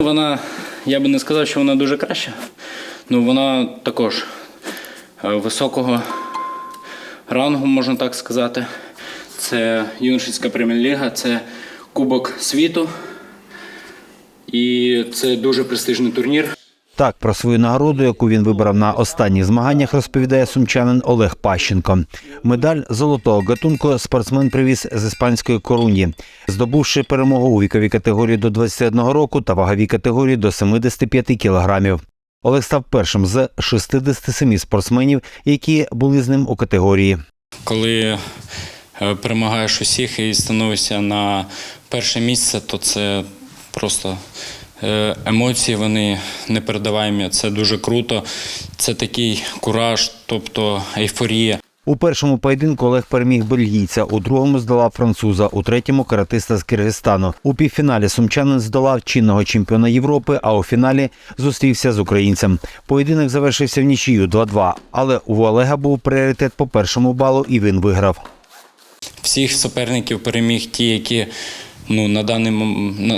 Вона, я би не сказав, що вона дуже краща, але вона також е, високого рангу, можна так сказати. Це юношеська прем'єр-ліга, це Кубок світу. І це дуже престижний турнір. Так про свою нагороду, яку він вибрав на останніх змаганнях, розповідає сумчанин Олег Пащенко. Медаль золотого гатунку спортсмен привіз з іспанської Коруньї, здобувши перемогу у віковій категорії до 21 року та ваговій категорії до 75 кілограмів. Олег став першим з 67 спортсменів, які були з ним у категорії. Коли е, перемагаєш усіх і становишся на перше місце, то це просто емоції, вони непередаваємі. Це дуже круто. Це такий кураж, тобто ейфорія. У першому поєдинку Олег переміг бельгійця, у другому здолав француза, у третьому каратиста з Киргизстану. У півфіналі сумчанин здолав чинного чемпіона Європи, а у фіналі зустрівся з українцем. Поєдинок завершився в нічию 2-2, але у Олега був пріоритет по першому балу, і він виграв. Всіх суперників переміг ті, які ну, на, даний,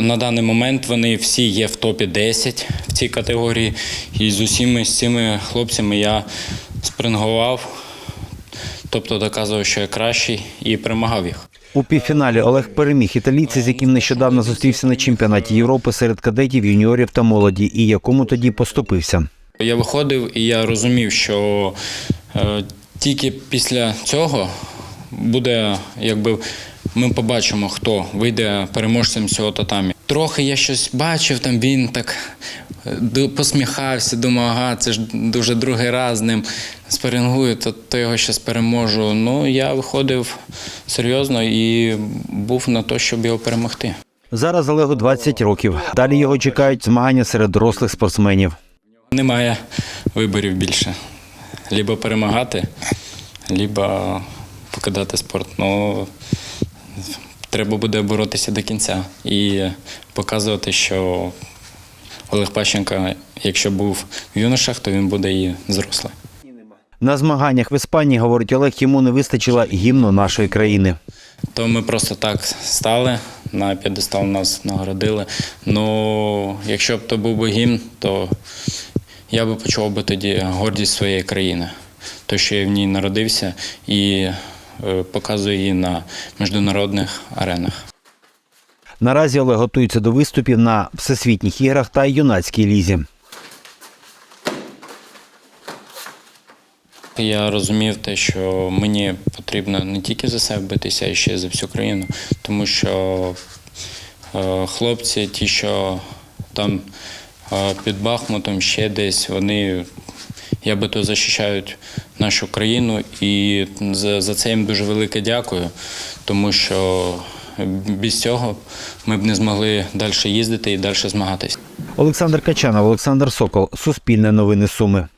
на, даний момент вони всі є в топі 10 в цій категорії. І з усіма з цими хлопцями я спрингував, тобто доказував, що я кращий і перемагав їх. У півфіналі Олег переміг італійця, з яким нещодавно зустрівся на чемпіонаті Європи серед кадетів, юніорів та молоді, і якому тоді поступився. Я виходив і я розумів, що е, тільки після цього буде, якби ми побачимо, хто вийде переможцем цього татамі. Трохи я щось бачив, там він так е, посміхався, думав, ага, це ж дуже другий раз з ним спарингую, то, то його щас переможу. Ну, я виходив серйозно і був на те, щоб його перемогти. Зараз Олегу 20 років. Далі його чекають змагання серед дорослих спортсменів. Немає виборів більше. Либо перемагати, либо покидати спорт. Ну, треба буде боротися до кінця і показувати, що Олег Пащенко, якщо був в юношах, то він буде і зрослий. На змаганнях в Іспанії, говорить Олег, йому не вистачило гімну нашої країни. То ми просто так стали, на п'єдестал нас нагородили. Ну, якщо б то був би гімн, то я би почув би тоді гордість своєї країни, то, що я в ній народився і е, показую її на міжнародних аренах. Наразі Олег готується до виступів на всесвітніх іграх та юнацькій лізі. Я розумів те, що мені потрібно не тільки за себе битися, а ще й за всю країну, тому що е, хлопці, ті, що там е, під Бахмутом, ще десь, вони я би то захищають нашу країну, і за, за це їм дуже велике дякую, тому що без цього ми б не змогли далі їздити і далі змагатись. Олександр Качанов, Олександр Сокол, Суспільне новини Суми.